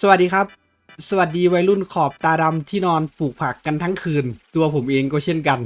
สวัสดีครับ สวัสดีวัยรุ่นขอบตาดำที่นอนปลูกผักกันทั้งคืน ตัวผมเองก็เช่นกัน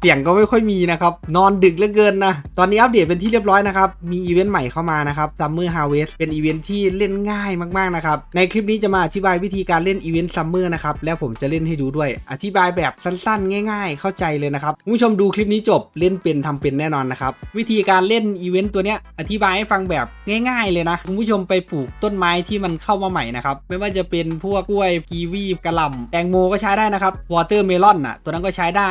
เสียงก็ไม่ค่อยมีนะครับ นอนดึกเหลือเกินนะ ตอนนี้อัปเดตเป็นที่เรียบร้อยนะครับ มีอีเวนต์ใหม่เข้ามานะครับ Summer Harvest เป็นอีเวนต์ที่เล่นง่ายมากๆนะครับ ในคลิปนี้จะมาอธิบายวิธีการเล่นอีเวนต์ซัมเมอร์นะครับ และผมจะเล่นให้ดูด้วย อธิบายแบบสั้นๆ ง่าย ๆ เข้าใจเลยนะครับคุณผู้ชมดูคลิปนี้จบเล่นเป็นทำเป็นแน่นอนนะครับวิธีการเล่นอีเวนต์ตัวเนี้ยอธิบายให้ฟังแบบง่าย ๆ เลยนะคุณผู้ชมไปปลูกต้นไม้ที่มันเข้ามาใหม่นะครับไม่ว่าจะเป็นพวกกล้วยกีวีกระหล่ำแตงโมก็ใช้ได้นะครับวอเตอร์เมลอนน่ะ ตัวนั้นก็ใช้ได้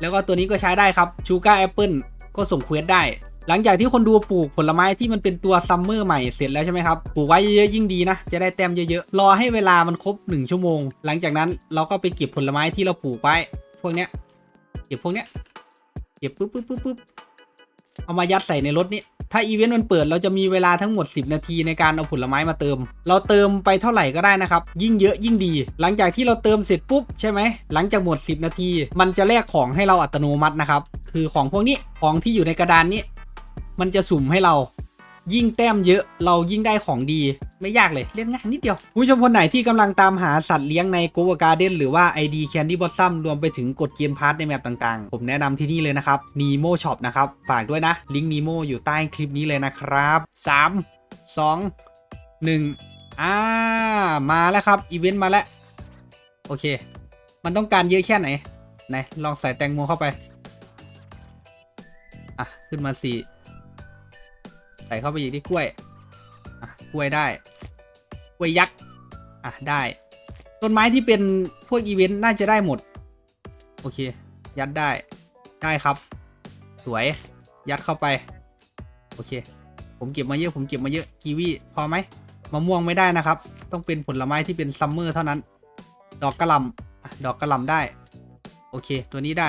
แล้วก็ตัวนี้ก็ใช้ได้ครับชูการ์แอปเปิลก็ส่งเควสได้ หลังจากที่คนดูปลูกผลไม้ที่มันเป็นตัวซัมเมอร์ใหม่เสร็จแล้วใช่ไหมครับ ปลูกไว้เยอะๆยิ่งดีนะ จะได้แต้มเยอะๆ รอให้เวลามันครบ 1 ชั่วโมง หลังจากนั้นเราก็ไปเก็บผลไม้ที่เราปลูกไว้ พวกเนี้ย เก็บพวกเนี้ย เก็บปุ๊บปุ๊บปุ๊บปุ๊บเอามายัดใส่ในรถนี้ ถ้าอีเวนต์มันเปิดเราจะมีเวลาทั้งหมด 10 นาทีในการเอาผลไม้มาเติม เราเติมไปเท่าไหร่ก็ได้นะครับ ยิ่งเยอะยิ่งดี หลังจากที่เราเติมเสร็จปุ๊บใช่ไหม หลังจากหมด 10 นาที มันจะแลกของให้เราอัตโนมัตินะครับ คือของพวกนี้ ของที่อยู่ในกระดานนี้ มันจะสุ่มให้เรา ยิ่งแต้มเยอะเรายิ่งได้ของดีไม่ยากเลยเล่นง่ายนิดเดียวคุณผู้ชมคนไหนที่กำลังตามหาสัตว์เลี้ยงใน g o v a Garden หรือว่า ID Candy Blossom รวมไปถึงกดเกมพาร์ทในแมปต่างๆ ผมแนะนำที่นี่เลยนะครับ Nemo Shop นะครับ ฝากด้วยนะ ลิงก์ Nemo อยู่ใต้คลิปนี้เลยนะครับ 3 2 1อ่ามาแล้วครับอีเวนต์มาแล้ว โอเค มันต้องการเยอะแค่ไหนไหนลองใส่แตงโมเข้าไป อะ ขึ้นมาสี่ ใส่เข้าไปอีกที่กล้วย อะ กล้วยได้ กล้วยยักษ์ อะ ได้ ต้นไม้ที่เป็นพวกอีเวนต์น่าจะได้หมด โอเค ยัดได้ ได้ครับ สวย ยัดเข้าไป โอเค ผมเก็บมาเยอะ ผมเก็บมาเยอะ กีวีพอไหมมะม่วงไม่ได้นะครับ ต้องเป็นผลไม้ที่เป็นซัมเมอร์เท่านั้น ดอกกระลำดอกกระลำได้ โอเค ตัวนี้ได้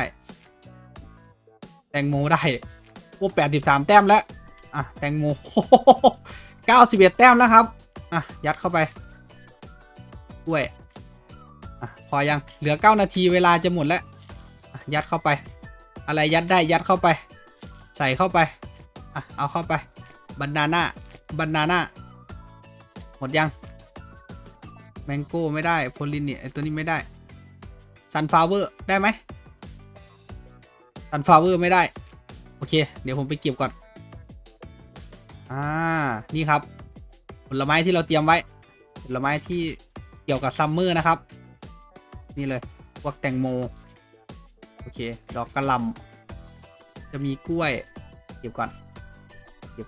แตงโมได้โอ้แปดสิบสามแต้มแล้ว อะแตงโมเก้าสิบเอ็ดแต้มแล้วครับ อะ ยัดเข้าไปกล้วยอะพอยังเหลือเก้านาทีเวลาจะหมดแล้วยัดเข้าไป อะไรยัดได้ยัดเข้าไป ใส่เข้าไปอะเอาเข้าไปบานาน่าบานาน่าหมดยังแมงโก้ไม่ได้โพลินเนี่ยไอตัวนี้ไม่ได้ซันฟลาวเวอร์ได้ไหมซันฟลาวเวอร์ไม่ได้ โอเค เดี๋ยวผมไปเก็บก่อน อ่า นี่ครับ ผลไม้ที่เราเตรียมไว้ ผลไม้ที่เกี่ยวกับซัมเมอร์นะครับ นี่เลย พวกแตงโม โอเค ดอกกระลำจะมีกล้วย เก็บก่อน เก็บ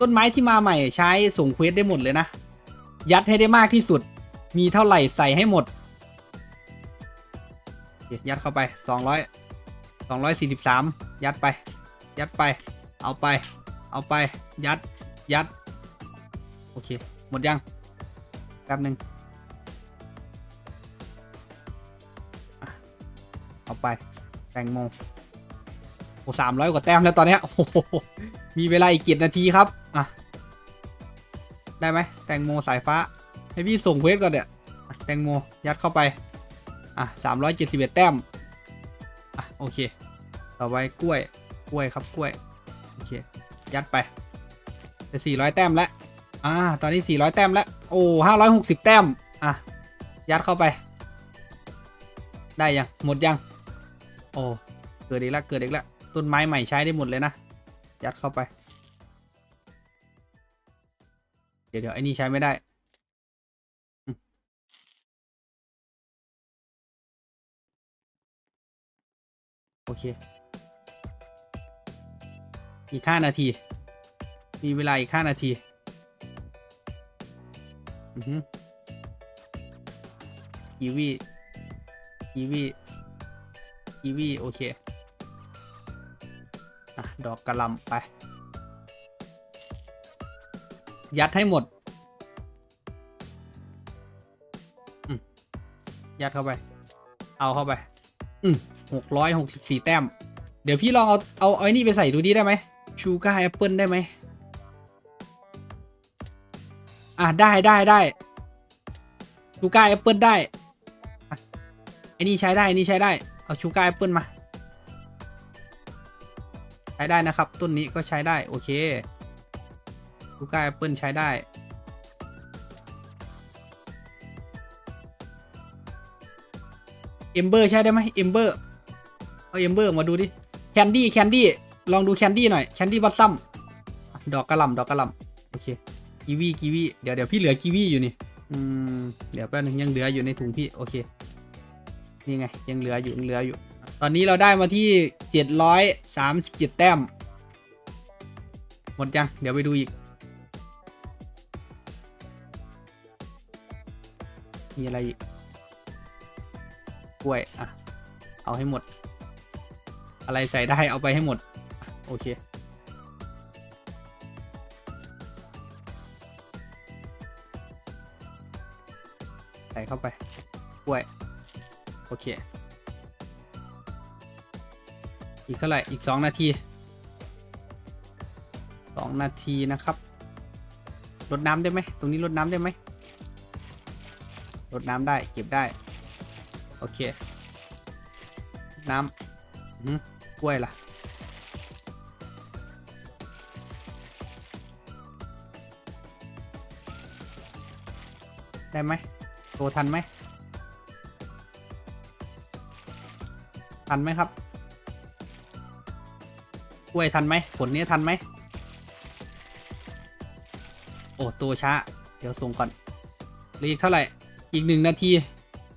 ต้นไม้ที่มาใหม่ใช้ส่งเควสได้หมดเลยนะ ยัดให้ได้มากที่สุด มีเท่าไหร่ใส่ให้หมด ยัดเข้าไป 200 243 ยัดไป ยัดไป เอาไป เอาไปยัดยัด โอเค หมดยังแป๊บหนึ่งเอาไปแตงโมโอ้สามร้อยกว่าแต้มแล้วตอนนี้โอ้โหมีเวลาอีกเจ็ดนาทีครับอะได้ไหมแตงโมสายฟ้า ให้พี่ส่งเวทก่อนเนี่ยแตงโมยัดเข้าไปอะสามร้อยเจ็ดสิบเอ็ดแต้มอะโอเค ต่อไปกล้วยกล้วยครับกล้วยโอเค ยัดไปจะสี่ร้อยแต้มแล้วอ่า ตอนนี้สี่ร้อยแต้มแล้ว โอ้ห้าร้อยหกสิบแต้ม อะ ยัดเข้าไป ได้ยัง หมดยัง โอ้ เกิดอีกแล้ว เกิดอีกแล้ว ต้นไม้ใหม่ใช้ได้หมดเลยนะ ยัดเข้าไป เดี๋ยวเดี๋ยวไอ้นี่ใช้ไม่ได้ โอเค อีกห้านาที มีเวลาอีกห้านาทีอือฮึกีวีกีวีกีวีโอเค อะ ดอกกระลำไป ยัดให้หมดอืมยัดเข้าไป เอาเข้าไป อืมหกร้อยหกสิบสี่แต้ม เดี๋ยวพี่ลองเอา เอาไอ้นี่ไปใส่ดูดีได้ไหม ชูก้าแอปเปิลได้ไหม อะ ได้ได้ได้ชูก้าแอปเปิลได้ไอ้นี่ใช้ได้นี่ใช้ได้ เอาชูก้าแอปเปิลมา ใช้ได้นะครับ ต้นนี้ก็ใช้ได้ โอเคชูก้าแอปเปิลใช้ได้เอมเบอร์ใช้ได้ไหมเอมเบอร์เอาเอมเบอร์มาดูดิแคนดี้แคนดี้ ลองดูแคนดี้หน่อย แคนดี้บัตซัมดอกกระหล่ำดอกกระหล่ำโอเคกีวีกีวีเดี๋ยวเดี๋ยวพี่เหลือกีวีอยู่นี่อืมเดี๋ยวแป๊บนึงยังเหลืออยู่ในถุงพี่โอเคนี่ไงยังเหลืออยู่ยังเหลืออยู่ ตอนนี้เราได้มาที่ 737 แต้ม หมดยัง เดี๋ยวไปดูอีก มีอะไรอีกกล้วย อะ เอาให้หมด อะไรใส่ได้เอาไปให้หมด โอเค ใส่เข้าไปกล้วย โอเค อีกเท่าไหร่ อีก2นาที2นาทีนะครับลดน้ำได้ไหม ตรงนี้ลดน้ำได้ไหมลดน้ำได้ เก็บได้ โอเค น้ำอื้อหือกล้วยล่ะ ได้ไหมโตทันไหมทันไหมครับกล้วยทันไหมผลนี้ทันไหมโอ้ตัวช้า เดี๋ยวส่งก่อนเหลืออีกเท่าไหร่ อีกหนึ่งนาที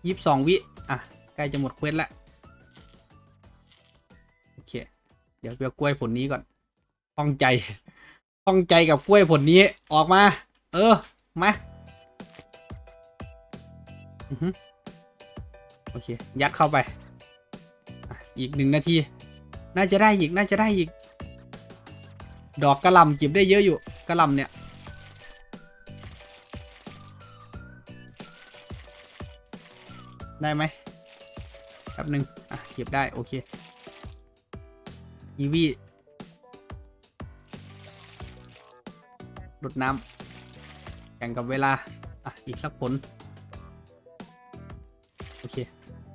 ยี่สิบสองวิ อะ ใกล้จะหมดเควสแล้วโอเค เดี๋ยวเปียกล้วยผลนี้ก่อนข้องใจข้องใจกับกล้วยผลนี้ออกมา เออ มา โอเค ยัดเข้าไป อีกหนึ่งนาที น่าจะได้อีก น่าจะได้อีก ดอกกระลำเก็บได้เยอะอยู่ กระลำเนี่ย ได้ไหมแป๊บหนึ่งอะ เก็บได้ โอเค อีวีลดน้ำแข่งกับเวลา อะ อีกสักผล เค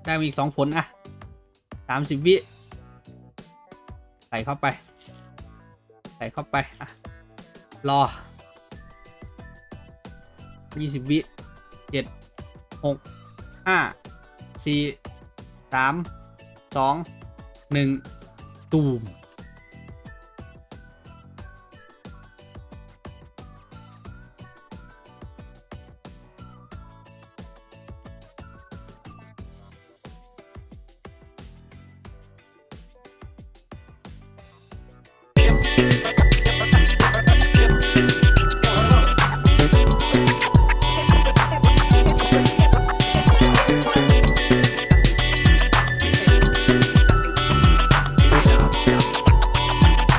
ได้มาอีกสองผลอะสามสิบวิ ใส่เข้าไป ใส่เข้าไป อะ รอยี่สิบวิเจ็ดหกห้าสี่สามสองหนึ่งตูม